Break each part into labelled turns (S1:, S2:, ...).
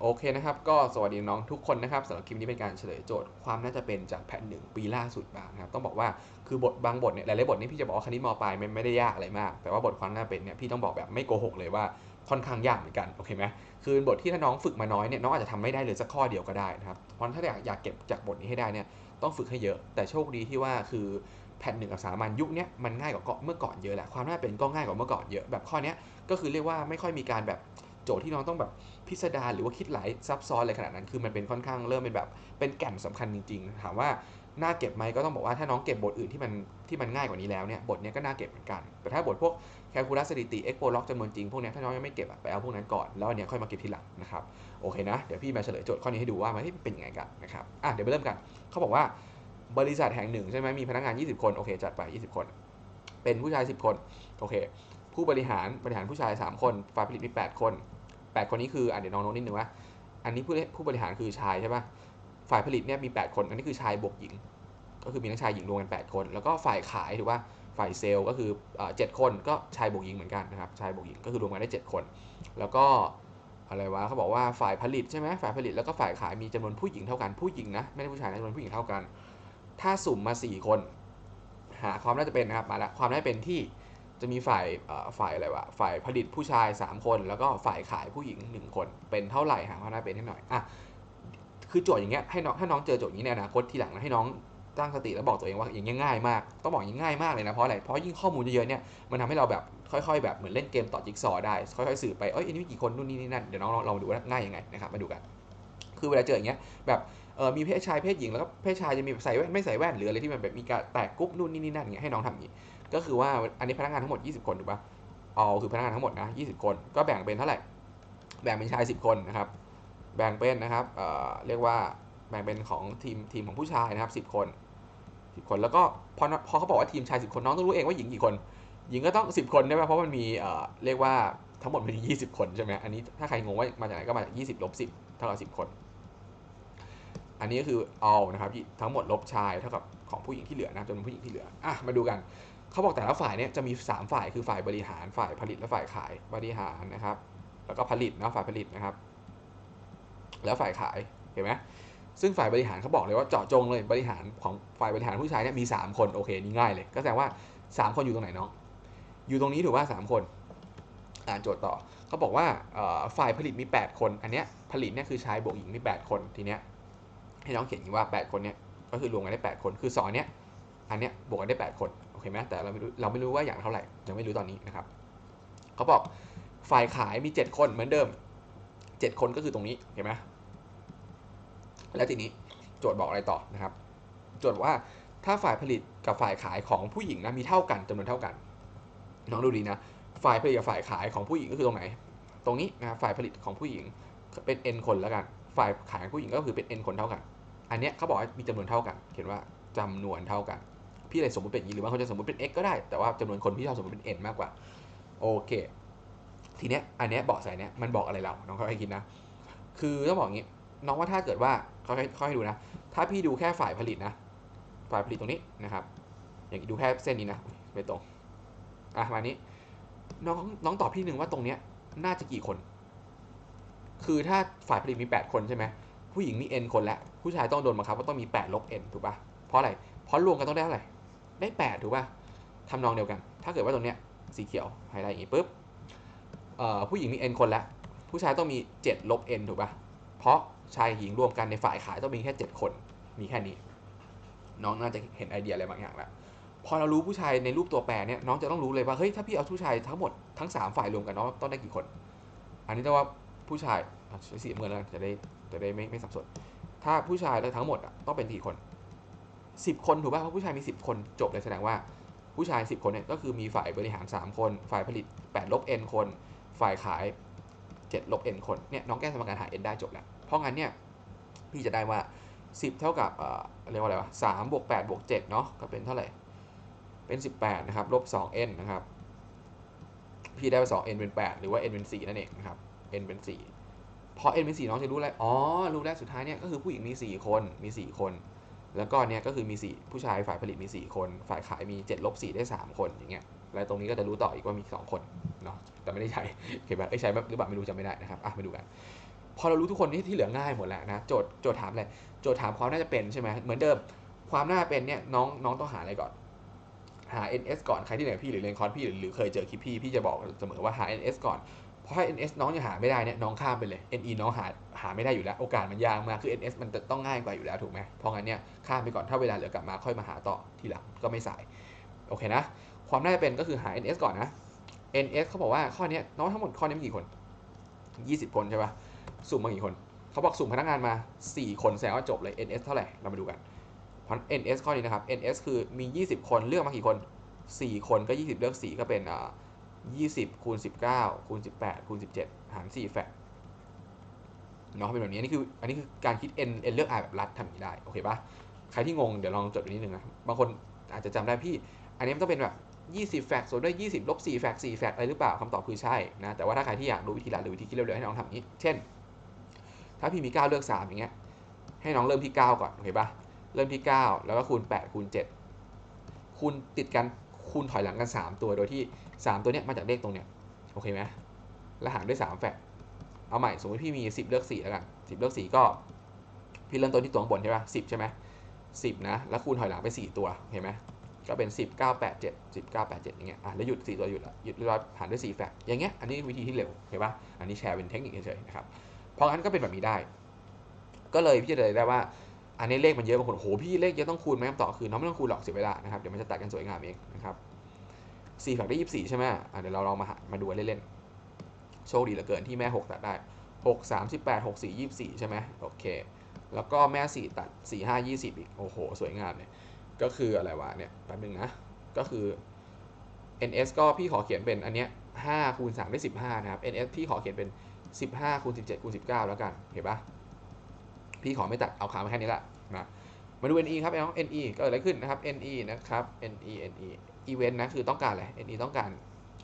S1: โอเคนะครับ ก็สวัสดีน้องทุกคนนะครับสำหรับคลิปนี้เป็นการเฉลยโจทย์ความน่าจะเป็นจากแพทหนึ่งปีล่าสุดมานะครับต้องบอกว่าคือบทบางบทเนี่ยหลายๆบทนี่พี่จะบอกว่าคณิตมปลายไม่ไม่ได้ยากอะไรมาก แต่ว่าบทความน่าเป็นเนี่ยพี่ต้องบอกแบบไม่โกหกเลยว่าค่อนข้างยากเหมือนกันโอเคไหมคือบทที่ถ้าน้องฝึกมาน้อยเนี่ยน้องอาจจะทำไม่ได้เลยสักข้อเดียวก็ได้นะครับเพราะถ้าอยากอยากเก็บจากบทนี้ให้ได้เนี่ยต้องฝึกให้เยอะแต่โชคดีที่ว่าคือแพทหนึ่งกับสามัญยุคนี้มันง่ายกว่าเมื่อก่อนเยอะแหละความน่าเป็นก็ง่ายกว่าเมื่อก่อนเยอะแบบข้อนี้ก็คือเรียกว่าไม่ค่อยมีการแบบ โจทย์ที่น้องต้องแบบพิสดารหรือว่าคิดหลายซับซ้อนอะไรขนาดนั้น คือมันเป็นค่อนข้างเริ่มเป็นแบบเป็นแก่นสำคัญจริงๆถามว่าน่าเก็บไหมก็ต้องบอกว่าถ้าน้องเก็บบทอื่นที่มันที่มันง่ายกว่านี้แล้วเนี่ยบทนี้ก็น่าเก็บเหมือนกัน แต่ถ้าบทพวกแคลคูลัสสถิติเอ็กโปล็อกจำนวนจริงพวกนี้ถ้าน้องยังไม่เก็บไปเอาพวกนั้นก่อนแล้วอันนี้ค่อยมาเก็บทีหลังนะครับโอเคนะเดี๋ยวพี่มาเฉลยโจทย์ข้อนี้ให้ดูว่ามันเป็นยังไงกันนะครับอะเดี๋ยวไปเริ่มกันเขาบอกว่าบริษัทแห่งหนึ่งใช่ไหมมีพนักงาน 20 คนโอเคจัดไป 20 คน เป็นผู้ชาย 10 คนโอเคผู้บริหารบริหารผู้ชาย 3 คนฝ่ายผลิตมี 8 คน 8 คนนี้คืออะเดี๋ยวน้องโน้ตนิดนึงว่า อันนี้ผู้ผู้บริหารคือชายใช่ปะฝ่ายผลิตเนี่ยมี 8 คน อันนี้คือชายบวกหญิง ก็คือมีทั้งชายหญิงรวมกัน 8 คน แล้วก็ฝ่ายขายถือว่าฝ่ายเซลล์ก็คือเจ็ดคนก็ชายบวกหญิงเหมือนกันนะครับ ชายบวกหญิงก็คือรวมกันได้ 7 คน แล้วก็อะไรวะเขาบอกว่าฝ่ายผลิตใช่ไหมฝ่ายผลิตแล้วก็ฝ่ายขายมีจำนวนผู้หญิงเท่ากัน ผู้หญิงนะไม่ได้ผู้ชายนะจำนวนผู้หญิงเท่ากัน ถ้าสุ่มมา 4 คน หาความน่าจะเป็นนะครับ มาล้วความน่าจะเป็นที่ จะมีฝ่ายฝ่ายอะไรวะฝ่ายผลิตผู้ชาย 3 คน แล้วก็ฝ่ายขายผู้หญิง 1 คน เป็นเท่าไหร่หาความน่าเป็นให้หน่อยอะคือโจทย์อย่างเงี้ยให้น้องถ้าน้องเจอโจทย์นี้ในอนาคตทีหลังนะให้น้องตั้งสติแล้วบอกตัวเองว่าอย่างเงี้ยง่ายมาก ต้องบอกอย่างง่ายมากเลยนะ เพราะอะไร เพราะยิ่งข้อมูลเยอะๆเนี่ย มันทำให้เราแบบค่อยๆ แบบเหมือนเล่นเกมต่อจิ๊กซอได้ ค่อยๆสืบไป เอ้ยอันนี้มีกี่คนนู่นนี่นี่นั่น เดี๋ยวน้องลองดูว่าง่ายยังไงนะครับ มาดูกัน คือเวลาเจออย่างเงี้ย แบบเออมีเพศชายเพศหญิงแล้วก็เพศชายจะมีใส่แว่นไม่ใส่แว่นหรืออะไรที่มันแบบมีการแตกกรุ๊ปนู่นนี่นี่นั่นเงี้ยให้น้องทำอย่างงี้ ก็คือว่าอันนี้พนักงานทั้งหมด 20 คนถูกปะเอาคือพนักงานทั้งหมดนะ20 คน ก็แบ่งเป็นเท่าไหร่ แบ่งเป็นชาย 10 คนนะครับ แบ่งเป็นนะครับเอ่อเรียกว่าแบ่งเป็นของทีมทีมของผู้ชายนะครับ 10 คน 10 คน แล้วก็พอพอเขาบอกว่าทีมชาย 10 คนน้องต้องรู้เองว่าหญิงกี่คน หญิงก็ต้อง 10 คนใช่ไหมเพราะมันมีเอ่อเรียกว่าทั้งหมดมันมี20 คนใช่ไหมอันนี้ถ้าใครงงว่ามาจากไหนก็มาจาก20ลบ10เท่ากับ10 คน อันนี้ก็คือ all นะครับทั้งหมดลบชายเท่ากับของผู้หญิงที่เหลือนะจำนวนผู้หญิงที่เหลืออะมาดูกัน เขาบอกแต่ละฝ่ายเนี่ยจะมี 3 ฝ่ายคือฝ่ายบริหารฝ่ายผลิตและฝ่ายขายบริหารนะครับ แล้วก็ผลิตนะฝ่ายผลิตนะครับ แล้วฝ่ายขายเห็นไหมซึ่งฝ่ายบริหารเขาบอกเลยว่าเจาะจงเลยบริหารของฝ่ายบริหารผู้ชายเนี่ยมี 3 คนโอเคนี่ง่ายเลย ก็แสดงว่า 3 คนอยู่ตรงไหนเนาะอยู่ตรงนี้ถือว่า 3 คนอ่านโจทย์ต่อเขาบอกว่าฝ่ายผลิตมี 8 คน อันเนี้ยผลิตเนี่ยคือชายบวกหญิงมี 8 คนทีเนี้ยให้น้องเขียนว่างว่า8คนเนี่ยก็คือรวมกันได้ 8 คน คือสอนเนี้ยอันเนี้ยบวกกันได้ 8 คน โอเคไหมแต่เราไม่รู้เราไม่รู้ว่าอย่างเท่าไหร่ยังไม่รู้ตอนนี้นะครับเขาบอกฝ่ายขายมี 7 คนเหมือนเดิม 7 คนก็คือตรงนี้เห็นไหมแล้วทีนี้โจทย์บอกอะไรต่อนะครับ โจทย์ว่าถ้าฝ่ายผลิตกับฝ่ายขายของผู้หญิงนะมีเท่ากันจำนวนเท่ากันน้องดูดีนะฝ่ายผลิตกับฝ่ายขายของผู้หญิงก็คือตรงไหน ตรงนี้นะฝ่ายผลิตของผู้หญิงเป็น n คนแล้วกัน ฝ่ายขายของผู้หญิงก็คือเป็น n คนเท่ากัน อันนี้เขาบอกว่ามีจำนวนเท่ากัน เขียนว่าจำนวนเท่ากัน พี่เลยสมมติเป็นอย่างนี้หรือว่าเขาจะสมมติเป็น x ก็ได้ แต่ว่าจำนวนคนพี่ชอบสมมติเป็น n มากกว่า โอเค ทีเนี้ย อันเนี้ยบอกใส่เนี้ยมันบอกอะไรเรา น้องเขาให้คิดนะ คือต้องบอกงี้ น้องว่าถ้าเกิดว่าเขาให้เขาให้ดูนะ ถ้าพี่ดูแค่ฝ่ายผลิตนะ ฝ่ายผลิตตรงนี้นะครับ อย่างดูแค่เส้นนี้นะ ไม่ตรง อะ มานี้ น้องน้องตอบพี่หนึ่งว่าตรงเนี้ยน่าจะกี่คน คือถ้าฝ่ายผลิตมี 8 คนใช่ไหมผู้หญิงมี n คนแล้ว ผู้ชายต้องโดนบังคับว่าต้องมี8ลบ n ถูกปะเพราะอะไร เพราะรวมกันต้องได้เท่าไหร่ ได้8ถูกป่ะทำนองเดียวกัน ถ้าเกิดว่าตรงเนี้ยสีเขียวไฮไลท์อย่างนี้ปุ๊บผู้หญิงมี n คนล้วผู้ชายต้องมี 7 ลบ n ถูกป่ะ เพราะชายหญิงรวมกันในฝ่ายขายต้องมีแค่ 7 คน มีแค่นี้ น้องน่าจะเห็นไอเดียอะไรบางอย่างแล้ว พอเรารู้ผู้ชายในรูปตัวแปรเนี่ยน้องจะต้องรู้เลยว่าเฮ้ยถ้าพี่เอาผู้ชายทั้งหมดทั้ง 3 ฝ่ายรวมกันน้องต้องได้กี่คน อันนี้จะว่าผู้ชายใช้สีเงินแล้วจะได้จะได้ไม่ไม่สับสน ถ้าผู้ชายแล้วทั้งหมดอะต้องเป็นกี่คน 10 คนถูกป่ะเพราะผู้ชายมี 10 คนจบเลยแสดงว่าผู้ชาย 10 คนเนี่ยก็คือมีฝ่ายบริหาร 3 คน ฝ่ายผลิต8ลบ n คน ฝ่ายขาย7ลบ n คนเนี่ยน้องแก้สมการหา n ได้จบแล้ว เพราะงั้นเนี่ยพี่จะได้ว่า 10 เท่ากับเอ่อเรียกว่าอะไรวะ3บวก8บวก7เนาะก็เป็นเท่าไหร่ เป็น 18 นะครับ ลบ 2n นะครับ พี่ได้ไป 2n เป็น 8 หรือว่า n เป็น 4 นั่นเองนะครับ n เป็น 4 พอ n เป็น 4 น้องจะรู้อะไร อ๋อ รู้แล้วสุดท้ายเนี่ยก็คือผู้หญิงมี 4 คน มี 4 คน แล้วก็เนี่ยก็คือมี 4 ผู้ชายฝ่ายผลิตมี 4 คน ฝ่ายขายมี7ลบ4ได้ 3 คนอย่างเงี้ยแล้วตรงนี้ก็จะรู้ต่ออีกว่ามี 2 คนเนาะแต่ไม่ได้ใช้เคไหมเอ้ใช้หรือเปล่าไม่รู้จำไม่ได้นะครับอะมาดูกัน พอเรารู้ทุกคนที่ที่เหลือง่ายหมดแล้วนะโจทย์โจทย์ถามอะไรโจทย์ถามความน่าจะเป็นใช่ไหมเหมือนเดิมความน่าจะเป็นเนี่ยน้องน้องต้องหาอะไรก่อนหา ns ก่อนใครที่ไหนพี่หรือเรียนคอร์สพี่หรือหรือเคยเจอคลิปพี่พี่จะบอกเสมอว่าหา ns ก่อน เพราะถ้า ns น้องยังหาไม่ได้เนี่ยน้องข้ามไปเลย ne น้องหาหาไม่ได้อยู่แล้ว โอกาสมันยากมากคือ ns มันต้องง่ายกว่าอยู่แล้วถูกไหมเพราะงั้นเนี่ยข้ามไปก่อนถ้าเวลาเหลือกลับมาค่อยมาหาต่อทีหลังก็ไม่สายโอเคนะ ความน่าจะเป็นก็คือหา ns ก่อนนะ ns เขาบอกว่าข้อนี้น้องทั้งหมดข้อนี้มีกี่คน 20 คนใช่ปะสุ่มมากี่คนเขาบอกสุ่มพนักงานมา 4 คนแสดงว่าจบเลย ns เท่าไหร่เรามาดูกันเพราะ ns ข้อนี้นะครับ ns คือมี 20 คนเลือกมากี่คน 4 คนก็ 20 เลือก 4 ก็เป็นอ่า 20คูณ19คูณ18คูณ17 หาร4แฟกเนาะเป็นแบบนี้อันนี้คืออันนี้คือการคิด n n เลือก r แบบรัดทำอย่างนี้ได้โอเคปะใครที่งงเดี๋ยวลองจดไว้นิดนึงนะบางคนอาจจะจำได้พี่ อันนี้มันต้องเป็นแบบ 20 แฟกต์ส่วนด้วย 20ลบ4แฟกต์4แฟกต์อะไรหรือเปล่าคำตอบคือใช่นะแต่ว่าถ้าใครที่อยากรู้วิธีรัดหรือวิธีคิดเร็วๆให้น้องทำนี้ เช่น ถ้าพี่มี 9 เลือก 3 อย่างเงี้ยให้น้องเริ่มที่ 9 ก่อนโอเคปะเริ่มที่ 9 แล้วก็คูณ 8 คูณ 7 คูณติดกัน คูณถอยหลังกัน 3 ตัวโดยที่ 3 ตัวเนี้ยมาจากเลขตรงเนี้ยโอเคไหมแล้วหารด้วย 3 แฟกต์เอาใหม่สมมติพี่มี 10 เลือก4แล้วกัน10 เลือก 4 ก็ พี่เริ่มต้นที่ตัวข้างบนใช่ปะ10 ใช่ไหม10 นะ แล้วคูณถอยหลังไป 4 ตัวเห็นไหมก็เป็น 10 9 8 7 10 9 8 7อย่างเงี้ยอะแล้วหยุด 4 ตัวหยุดละหยุดเรียบร้อยหารด้วย 4 แฟกต์อย่างเงี้ยอันนี้วิธีที่เร็วเห็นปะอันนี้แชร์เป็นเทคนิคเฉยๆนะครับเพราะงั้นก็เป็นแบบนี้ได้ ก็เลยพี่จะเลยได้ว่า อันนี้เลขมันเยอะบางคนโหพี่เลขเยอะต้องคูณไหมคำตอบคือน้องไม่ต้องคูณหรอกเสียเวลานะครับเดี๋ยวมันจะตัดกันสวยงามเองนะครับ4แฟกต์ได้24ใช่ไหมอะเดี๋ยวเราลองมาหามาดูเล่นๆโชคดีเหลือเกินที่แม่6ตัดได้6 38 6 4 24ใช่ไหมโอเค แล้วก็แม่4ตัด4 5 20อีกโอ้โหสวยงามเลยก็คืออะไรวะเนี่ยแป๊บนึงนะก็คือ ns ก็พี่ขอเขียนเป็นอันเนี้ย5คูณ3ได้15นะครับ ns พี่ขอเขียนเป็น15คูณ17คูณ19แล้วกันเห็นปะ พี่ขอไม่ตัดเอาขามาแค่นี้ละนะมาดู ne ครับน้อง ne ก็เกิดอะไรขึ้นนะครับ ne นะครับ ne ne event นะคือต้องการอะไร ne ต้องการ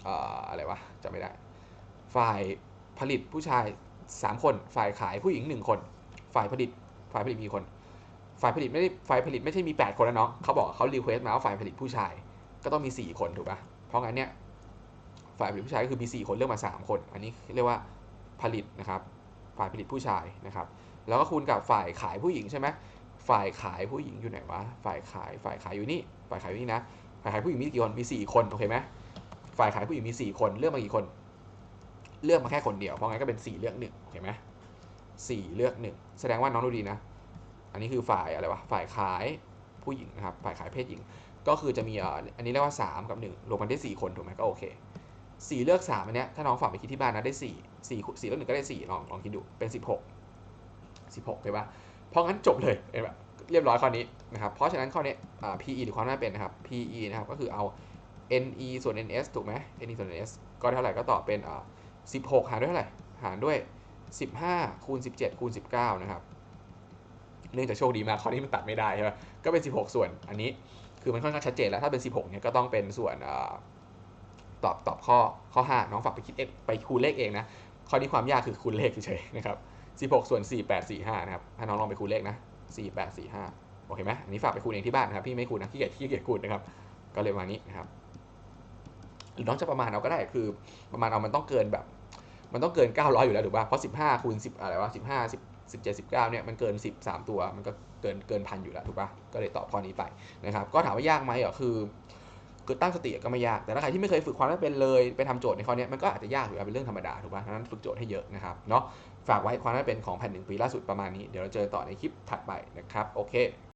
S1: เอ่ออะไรวะจำไม่ได้ ฝ่ายผลิตผู้ชาย 3 คน ฝ่ายขายผู้หญิง 1 คน ฝ่ายผลิตฝ่ายผลิตมีคน ฝ่ายผลิตไม่ได้ฝ่ายผลิตไม่ใช่มี 8 คนแล้วน้องเขาบอกเขารีเควสต์มาว่าฝ่ายผลิตผู้ชาย ก็ต้องมี 4 คนถูกป่ะเพราะงั้นเนี่ยฝ่ายผลิตผู้ชายก็คือมี 4 คนเลือกมา 3 คน อันนี้เรียกว่าผลิตนะครับ ฝ่ายผลิตผู้ชายนะครับ แล้วก็คูณกับฝ่ายขายผู้หญิงใช่ไหมฝ่ายขายผู้หญิงอยู่ไหนวะ ฝ่ายขายฝ่ายขายอยู่นี่ ฝ่ายขายอยู่นี่นะ ฝ่ายขายผู้หญิงมีกี่คน มี 4 คนโอเคไหมฝ่ายขายผู้หญิงมี 4 คน เลือกมากี่คน เลือกมาแค่คนเดียว เพราะงั้นก็เป็น 4 เลือก1โอเคไหมสี่เลือก1แสดงว่าน้องดูดีนะ อันนี้คือฝ่ายอะไรวะ ฝ่ายขายผู้หญิงนะครับ ฝ่ายขายเพศหญิง ก็คือจะมีอันนี้เรียกว่า 3 กับ 1 รวมกันได้ 4 คนถูกไหมก็โอเค4เลือก3อันเนี้ยถ้าน้องฝากไปคิดที่บ้านนะได้ 4 4 4เลือก1ก็ได้4ลองลองคิดดูเป็น 16 16ใช่ปะเพราะงั้นจบเลยเห็นปะเรียบร้อยข้อนี้นะครับเพราะฉะนั้นข้อนี้ PE หรือความน่าเป็นนะครับ PE นะครับก็คือเอา NE ส่วน NS ถูกไหม NE ส่วน NS ก็เท่าไหร่ก็ตอบเป็น16 หารด้วยเท่าไหร่หารด้วย 15 คูณ 17 คูณ 19 นะครับ เนื่องจากโชคดีมากข้อนี้มันตัดไม่ได้ใช่ไหมก็เป็น 16 ส่วนอันนี้คือมันค่อนข้างชัดเจนแล้วถ้าเป็น 16 เนี่ยก็ต้องเป็นส่วนอตอบตอบข้อข้อ 5 น้องฝากไปคิดเองไปคูณเลขเองนะข้อนี้ความยากคือคูณเลขเฉยๆนะครับ 16 ส่วน 4 8 4 5 นะครับให้น้องลองไปคูณเลขนะ 4 8 4 5 โอเคไหมอันนี้ฝากไปคูณเองที่บ้านนะครับ พี่ไม่คูณนะขี้เกียจขี้เกียจคูณนะครับ ก็เลยมานี้นะครับ หรือน้องจะประมาณเอาก็ได้ คือประมาณเอามันต้องเกินแบบ มันต้องเกิน 900 อยู่แล้วถูกป่ะ เพราะ 15คูณ10 อะไรวะ 15 10 17 19เนี่ยมันเกิน10 3ตัว มันก็เกินเกินพันอยู่แล้วถูกป่ะ ก็เลยตอบข้อนี้ไปนะครับ ก็ถามว่ายากไหมอะคือคือตั้งสติก็ไม่ยาก แต่ถ้าใครที่ไม่เคยฝึกความไม่เป็นเลย ไปทำโจทย์ในข้อนี้มันก็อาจจะยากอยู่เป็นเรื่องธรรมดาถูกป่ะฉะนั้นฝึกโจทย์ให้เยอะนะครับ เนาะ ฝากไว้ความน่าเป็นของแผ่นหนึ่งปีล่าสุดประมาณนี้ เดี๋ยวเราเจอต่อในคลิปถัดไปนะครับ โอเค